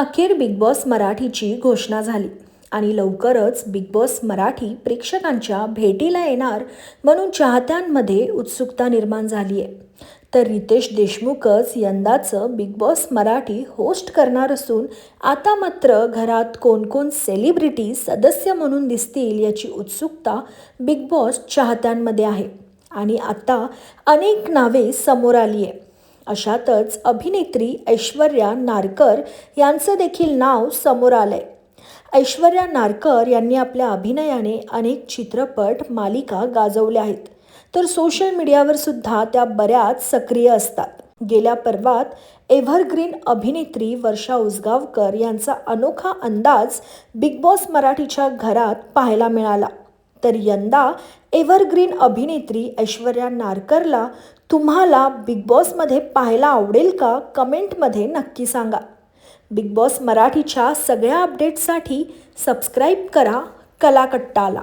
अखेर big boss मराठीची घोषणा झाली आणि लवकरच बिग बॉस मराठी प्रेक्षकांच्या भेटीला येणार म्हणून चाहत्यांमध्ये उत्सुकता निर्माण झाली आहे. तर रितेश देशमुखच यंदाचं बिग बॉस मराठी होस्ट करणार असून आता मात्र घरात कोण कोण सेलिब्रिटी सदस्य म्हणून दिसतील याची उत्सुकता बिग बॉस चाहत्यांमध्ये आहे. आणि आता अनेक नावे समोर आली आहे. अशातच अभिनेत्री ऐश्वर्या नारकर यांचं देखील नाव समोर आलंय. ऐश्वर्या नारकर यांनी आपल्या अभिनयाने अनेक चित्रपट मालिका गाजवल्या आहेत. तर सोशल मीडियावर सुद्धा त्या बऱ्याच सक्रिय असतात. गेल्या पर्वात एव्हरग्रीन अभिनेत्री वर्षा उसगावकर यांचा अनोखा अंदाज बिग बॉस मराठीच्या घरात पाहायला मिळाला. तर यंदा एव्हरग्रीन अभिनेत्री ऐश्वर्या नारकरला तुम्हाला बिग बॉसमध्ये पाहायला आवडेल का कमेंटमध्ये नक्की सांगा. बिग बॉस मराठीच्या सगळ्या अपडेट्ससाठी सबस्क्राईब करा कलाकट्टाला.